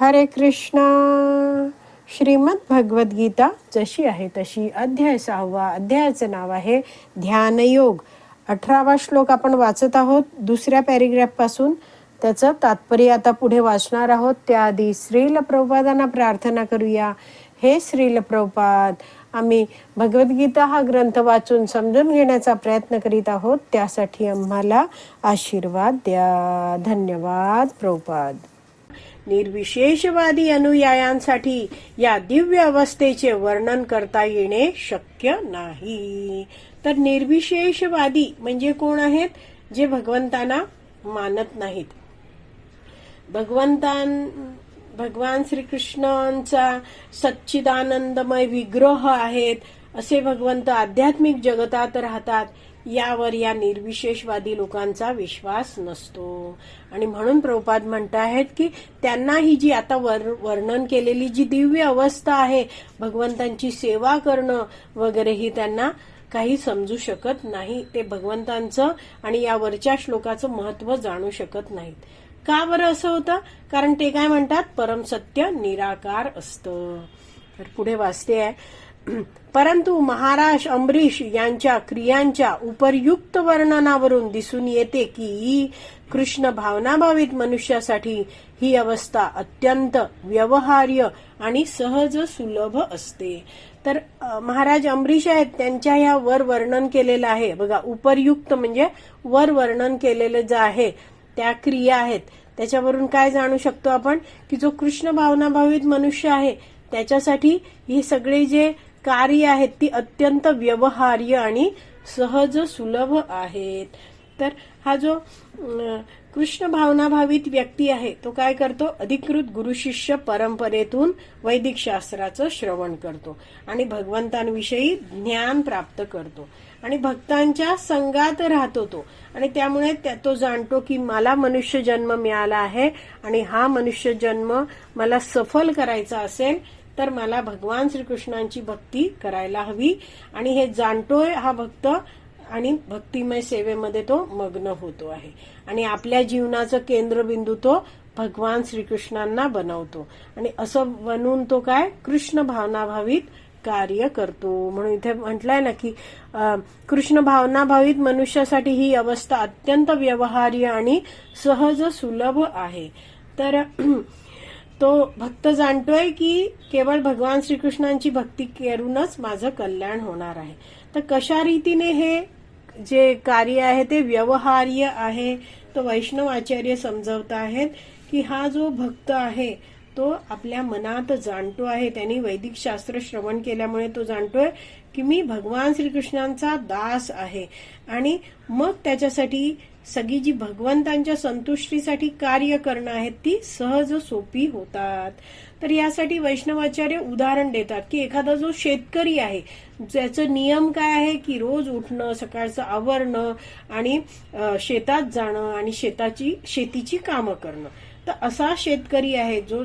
हरे कृष्णा. श्रीमद भगवद्गीता जशी आहे तशी अध्याय सहावा अध्यायाचं नाव आहे ध्यानयोग. अठरावा श्लोक आपण वाचत आहोत दुसऱ्या पॅरेग्राफपासून त्याचं तात्पर्य आता पुढे वाचणार आहोत. त्याआधी श्रील प्रभुपादांना प्रार्थना करूया. हे श्रील प्रभुपाद आम्ही भगवद्गीता हा ग्रंथ वाचून समजून घेण्याचा प्रयत्न करीत आहोत. त्यासाठी आम्हाला आशीर्वाद द्या. धन्यवाद प्रभुपाद. निर्विशेषवादी अनुयायांसाठी या दिव्य अवस्थेचे वर्णन करता येणे शक्य नाही. तर निर्विशेषवादी म्हणजे कोण आहेत? जे भगवंतांना मानत नाहीत. भगवंतां भगवान श्रीकृष्णांचा सच्चिदानंदमय विग्रह आहेत असे भगवंत आध्यात्मिक जगतात राहतात. यावर या निर्विशेषवादी लोकांचा विश्वास नसतो. आणि म्हणून प्रभुपाद म्हणताहेत की त्यांना ही जी आता वर वर्णन केलेली जी दिव्य अवस्था आहे भगवंतांची सेवा करणं वगैरे ही त्यांना काही समजू शकत नाही. ते भगवंतांचं आणि या वरच्या श्लोकाचं महत्त्व जाणू शकत नाहीत. का बरं असं होतं? कारण ते काय म्हणतात? परमसत्य निराकार असतं. तर पुढे वाचते आहे. परंतु महाराज अंबरीश यांच्या क्रियांच्या उपरयुक्त वर्णनावरून दिसून येते की कृष्ण भावनाभावित मनुष्यासाठी ही अवस्था अत्यंत व्यवहार्य आणि सहज सुलभ असते. तर महाराज अंबरीश आहेत त्यांच्या ह्या वर वर्णन केलेलं आहे. बघा उपरयुक्त म्हणजे वर वर्णन केलेलं जे आहे त्या क्रिया आहेत. त्याच्यावरून काय जाणू शकतो आपण? की जो कृष्ण भावनाभावित मनुष्य आहे त्याच्यासाठी ही सगळे जे कार्य आहेत ती अत्यंत व्यवहार्य आणि सहज सुलभ आहेत. तर हा जो कृष्ण भावनाभावित व्यक्ती आहे तो काय करतो? अधिकृत गुरु शिष्य परंपरेतून वैदिक शास्त्राचं श्रवण करतो आणि भगवंतांविषयी ज्ञान प्राप्त करतो. आणि भक्तांच्या संगात राहतो तो. आणि त्यामुळे त्या- तो जाणतो की मला मनुष्य जन्म मिळाला आहे आणि हा मनुष्य जन्म मला सफल करायचा असेल तर मला भगवान श्रीकृष्णांची भक्ती करायला हवी. आणि हे जाणतोय हा भक्त आणि भक्तिमय सेवेमध्ये तो मग्न होतो आहे. आणि आपल्या जीवनाचं केंद्रबिंदू तो भगवान श्रीकृष्णांना बनवतो. आणि असं बनवून तो काय? कृष्ण भावनाभावित कार्य करतो. म्हणून इथे म्हटलंय ना की कृष्ण भावनाभावित मनुष्यासाठी ही अवस्था अत्यंत व्यवहार्य आणि सहज सुलभ आहे. तर तो भक्त जाणतोय की केवळ भगवान श्रीकृष्णांची भक्ती करूनच माझं कल्याण होणार आहे. तर कशा रीतीने हे जे कार्य आहे ते व्यवहार्य आहे तो वैष्णव आचार्य समजवत आहेत की हा जो भक्त आहे तो आपल्या मनात जाणतो आहे. त्यांनी वैदिक शास्त्र श्रवण केल्यामुळे तो जाणतोय की मी भगवान श्रीकृष्णांचा दास आहे. आणि मग त्याच्यासाठी सगळी जी भगवंतांच्या संतुष्टीसाठी कार्य करणं आहेत ती सहज सोपी होतात. तर यासाठी वैष्णवाचार्य उदाहरण देतात की एखादा जो शेतकरी आहे ज्याचं नियम काय आहे की रोज उठणं सकाळचं आवरणं आणि शेतात जाणं आणि शेताची शेतीची कामं करणं. तर असा शेतकरी आहे जो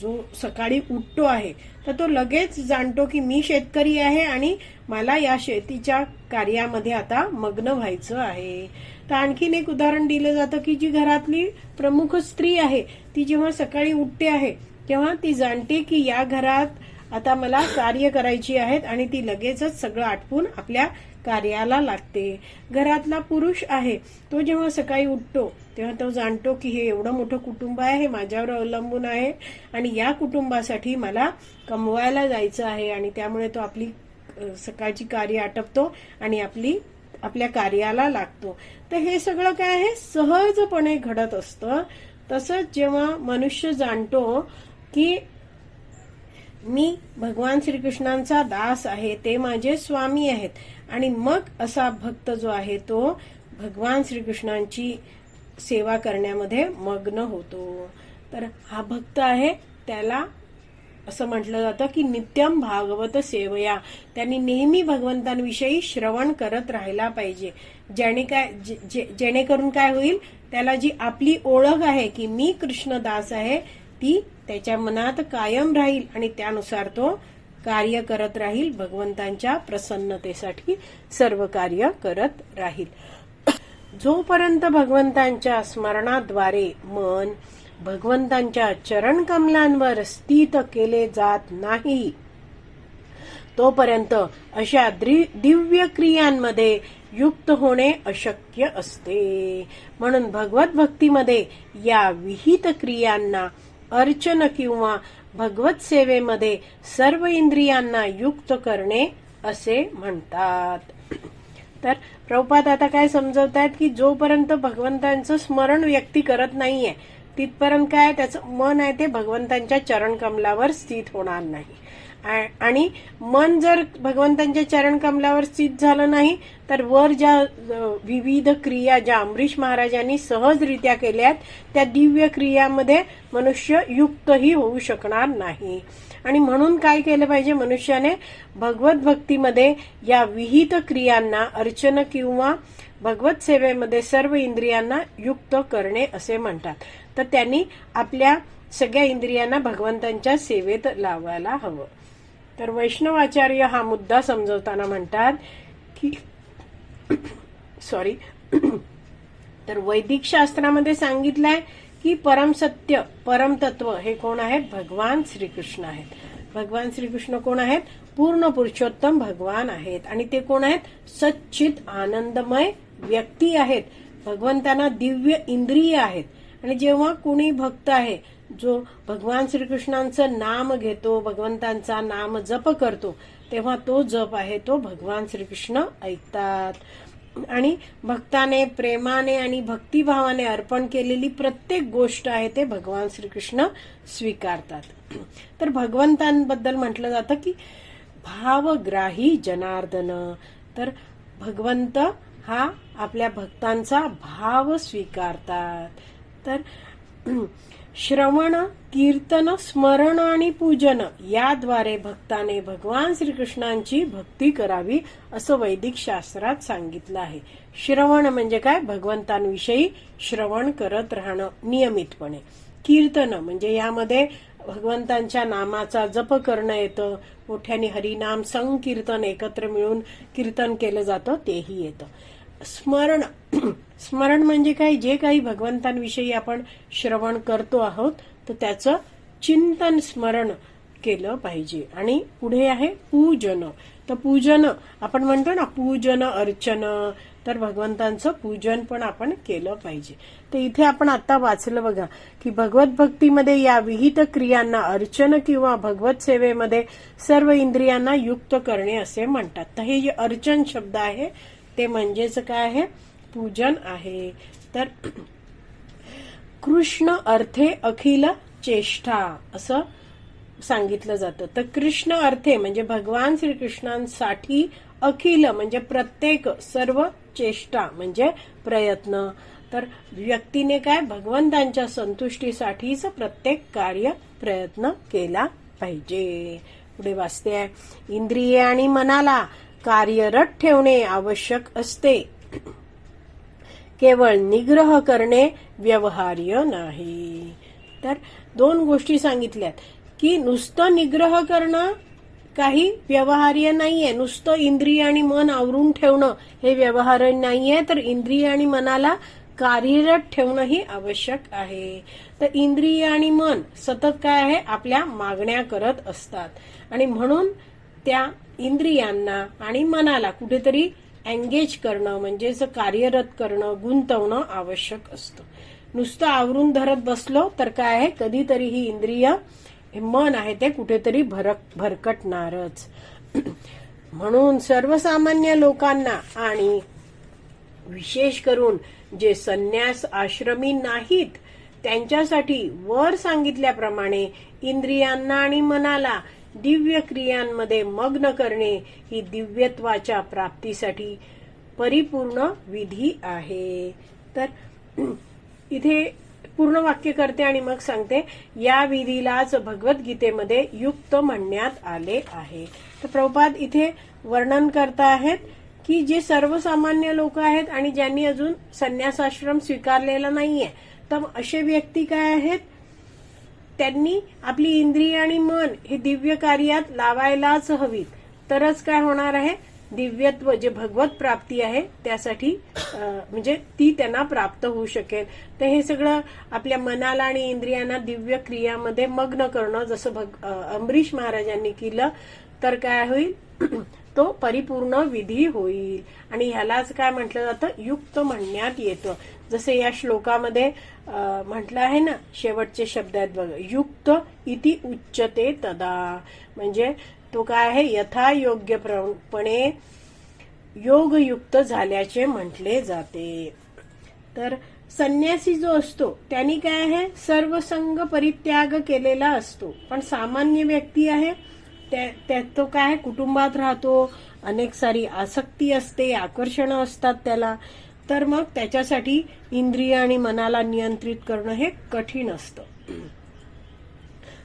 जो सकाळी उठतो आहे तर तो लगेच जाणतो की मी शेतकरी आहे आणि मला या शेतीच्या कार्यामध्ये आता मग्न व्हायचं आहे. तर आणखीन एक उदाहरण दिलं जातं की जी घरातली प्रमुख स्त्री आहे ती जेव्हा सकाळी उठते आहे तेव्हा ती जाणते की या घरात आता मला कार्य करायची आहेत आणि ती लगेचच सगळं आटपून आपल्या कार्याला लागते. घरातला पुरुष आहे तो जेव्हा सकाळी उठतो तेव्हा तो जाणतो की हे एवढं मोठं कुटुंब आहे हे माझ्यावर अवलंबून आहे आणि या कुटुंबासाठी मला कमवायला जायचं आहे आणि त्यामुळे तो आपली सकाळची कार्य आटपतो आणि आपली आपल्या कार्याला लागतो. तर हे सगळं काय आहे? सहजपणे घडत असतं. तसंच जेव्हा मनुष्य जाणतो की मी भगवान श्रीकृष्णांचा दास आहे ते माझे स्वामी आहेत. आणि मग असा भक्त जो आहे तो भगवान श्रीकृष्णांची सेवा करण्यामध्ये मग्न होतो. तर हा भक्त आहे त्याला असं म्हटलं जातं की नित्यम भागवत सेवया. त्यांनी नेहमी भगवंतांविषयी श्रवण करत राहायला पाहिजे. ज्याने काय जे- जे- जेणेकरून काय होईल त्याला जी आपली ओळख आहे की मी कृष्णदास आहे ती त्याच्या मनात कायम राहील आणि त्यानुसार तो कार्य करत राहील भगवंतांच्या प्रसन्नतेसाठी सर्व कार्य करत राहील. जोपर्यंत भगवंतांच्या स्मरणाद्वारे मन भगवंतांच्या चरण कमलांवर स्थित केले जात नाही तोपर्यंत अशा दिव्य क्रियांमध्ये युक्त होणे अशक्य असते. म्हणून भगवत भक्तीमध्ये या विहित क्रियांना अर्चन किंवा भगवत सेवेमध्ये सर्व इंद्रियांना युक्त करणे असे म्हणतात. तर प्रभुपाद आता काय समजवतायत की जोपर्यंत भगवंतांचं स्मरण व्यक्ती करत नाहीये तिथपर्यंत काय त्याचं मन आहे ते भगवंतांच्या चरण कमलावर स्थित होणार नाही. आणि मन जर भगवंतांच्या चरण कमलावर स्थित झालं नाही तर वर ज्या विविध क्रिया ज्या अमरीश महाराजांनी सहजरित्या केल्यात त्या दिव्य क्रियामध्ये मनुष्य युक्तही होऊ शकणार नाही. आणि म्हणून काय केलं पाहिजे मनुष्याने? भगवत भक्तीमध्ये या विहित क्रियांना अर्चन किंवा भगवत सेवेमध्ये सर्व इंद्रियांना युक्त करणे असे म्हणतात. तर त्यांनी आपल्या सगळ्या इंद्रियांना भगवंतांच्या सेवेत लावायला हवं. तर वैष्णवाचार्य हा मुद्दा समजवताना म्हणतात की सॉरी तर वैदिक शास्त्रामध्ये सांगितलंय की परमसत्य परमतत्व हे कोण आहेत? भगवान श्रीकृष्ण आहेत. भगवान श्रीकृष्ण कोण आहेत? पूर्ण पुरुषोत्तम भगवान आहेत. आणि ते कोण आहेत? सच्चित आनंदमय व्यक्ती आहेत. भगवंतांना दिव्य इंद्रिय आहेत. आणि जेव्हा कुणी भक्त आहे जो भगवान श्रीकृष्णांचं नाम घेतो भगवंतांचा नाम जप करतो तेव्हा तो जप आहे तो भगवान श्रीकृष्ण ऐकतात. आणि भक्ताने प्रेमाने आणि भक्तिभावाने अर्पण केलेली प्रत्येक गोष्ट आहे ते भगवान श्रीकृष्ण स्वीकारतात. तर भगवंतांबद्दल म्हटलं जातं की भावग्राही जनार्दन. तर भगवंत हा आपल्या भक्तांचा भाव स्वीकारतात. तर श्रवण कीर्तन स्मरण आणि पूजन याद्वारे भक्ताने भगवान श्रीकृष्णांची भक्ती करावी असं वैदिक शास्त्रात सांगितलं आहे. श्रवण म्हणजे काय? भगवंतांविषयी श्रवण करत राहणं नियमितपणे. कीर्तन म्हणजे यामध्ये भगवंतांच्या नामाचा जप करणं येतं. मोठ्याने हरिनाम संकीर्तन एकत्र मिळून कीर्तन केलं जातं तेही येतं. स्मरण स्मरण म्हणजे काय? जे काही भगवंतांविषयी आपण श्रवण करतो आहोत तर त्याचं चिंतन स्मरण केलं पाहिजे. आणि पुढे आहे पूजन. तर पूजन आपण म्हणतो ना पूजन अर्चन तर भगवंतांचं पूजन पण आपण केलं पाहिजे. तर इथे आपण आता वाचलं बघा की भगवत भक्तीमध्ये या विहित क्रियांना अर्चन किंवा भगवत सेवेमध्ये सर्व इंद्रियांना युक्त करणे असे म्हणतात. तर हे जे अर्चन शब्द आहे ते म्हणजेच काय आहे? पूजन आहे. तर कृष्ण अर्थे अखिल चेष्टा असं सांगितलं जातं. तर कृष्ण अर्थे म्हणजे भगवान श्रीकृष्णांसाठी अखिल म्हणजे प्रत्येक सर्व चेष्टा म्हणजे प्रयत्न. तर व्यक्तीने काय? भगवंतांच्या संतुष्टीसाठीच प्रत्येक कार्य प्रयत्न केला पाहिजे. पुढे वाचते इंद्रिये आणि मनाला कार्यरत ठेवणे आवश्यक असते. केवळ निग्रह करणे व्यवहार्य नाही. तर दोन गोष्टी सांगितल्यात की नुसतं निग्रह करणं काही व्यवहार्य नाहीये. नुसतं इंद्रिय आणि मन आवरून ठेवणं हे व्यवहार्य नाहीये. तर इंद्रिय आणि मनाला कार्यरत ठेवणंही आवश्यक आहे. तर इंद्रिय आणि मन सतत काय आहे? आपल्या मागण्या करत असतात. आणि म्हणून त्या इंद्रियांना आणि मनाला कुठेतरी एंगेज करणं म्हणजेच कार्यरत करणं गुंतवणं आवश्यक असतं. नुसतं आवरून धरत बसलो तर काय आहे? कधीतरी ही इंद्रिय हे मन आहे ते कुठेतरी भरक भरकटणारच. म्हणून सर्वसामान्य लोकांना आणि विशेष करून जे संन्यास आश्रमी नाहीत त्यांच्यासाठी वर सांगितल्याप्रमाणे इंद्रियांना आणि मनाला दिव्य क्रियांमध्ये मग्न करणे ही दिव्यत्वाच्या प्राप्तीसाठी परिपूर्ण विधी आहे. तर इथे पूर्ण वाक्य करते आणि मग सांगते या विधीलाच भगवद्गीतेमध्ये युक्त म्हणण्यात आले आहे. तर प्रभुपाद इथे वर्णन करता आहेत की जे सर्वसामान्य लोक आहेत आणि ज्यांनी अजून संन्यासाश्रम स्वीकारलेला नाहीये तर असे व्यक्ती काय आहेत? त्यांनी आपली इंद्रिय आणि मन हे दिव्य कार्यात लावायलाच हवीत. तरच काय होणार आहे? दिव्यत्व जे भगवत प्राप्ती आहे त्यासाठी म्हणजे ती त्यांना प्राप्त होऊ शकेल. तर हे सगळं आपल्या मनाला आणि इंद्रियांना दिव्य क्रियामध्ये मग्न करणं जसं भग अंबरीश महाराजांनी केलं तर काय होईल? तो परिपूर्ण विधी होईल. आणि ह्यालाच काय म्हटलं जातं? युक्त म्हणण्यात येतं. जसे या श्लोकामध्ये म्हटलं आहे ना शेवटचे शब्द आहेत बघ युक्त इति उच्चते तदा. म्हणजे तो काय आहे? यथा योग्यपणे योगयुक्त झाल्याचे म्हटले जाते. तर संन्यासी जो असतो त्यांनी काय आहे? सर्वसंग परित्याग केलेला असतो. पण सामान्य व्यक्ती आहे त्या त्या- तो काय कुटुंबात राहतो अनेक सारी आसक्ती असते आकर्षण असतात त्याला. तर मग त्याच्यासाठी इंद्रिय आणि मनाला नियंत्रित करणं हे कठीण असतं.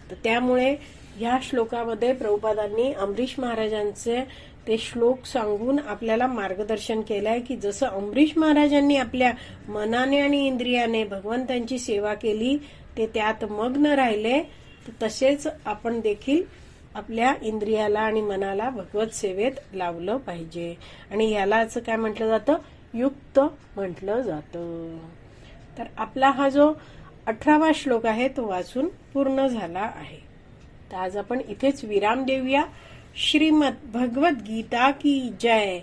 तर त्यामुळे ह्या श्लोकामध्ये प्रभुपादांनी अमरीश महाराजांचे ते श्लोक सांगून आपल्याला मार्गदर्शन केलंय की जसं अमरीश महाराजांनी आपल्या मनाने आणि इंद्रियाने भगवंतांची सेवा केली ते त्यात मग्न राहिले तर तसेच आपण देखील आपल्या इंद्रियाला आणि मनाला भगवत सेवेत लावलं पाहिजे. आणि यालाच काय म्हटलं जातं? युक्त म्हटलं जातं. तर आपला हा जो अठरावा श्लोक आहे तो वाचून पूर्ण झाला आहे. तर आज आपण इथेच विराम देऊया. श्रीमद भगवत गीता की जय.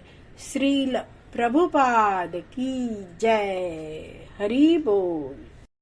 श्रील प्रभुपाद की जय. हरी बोल.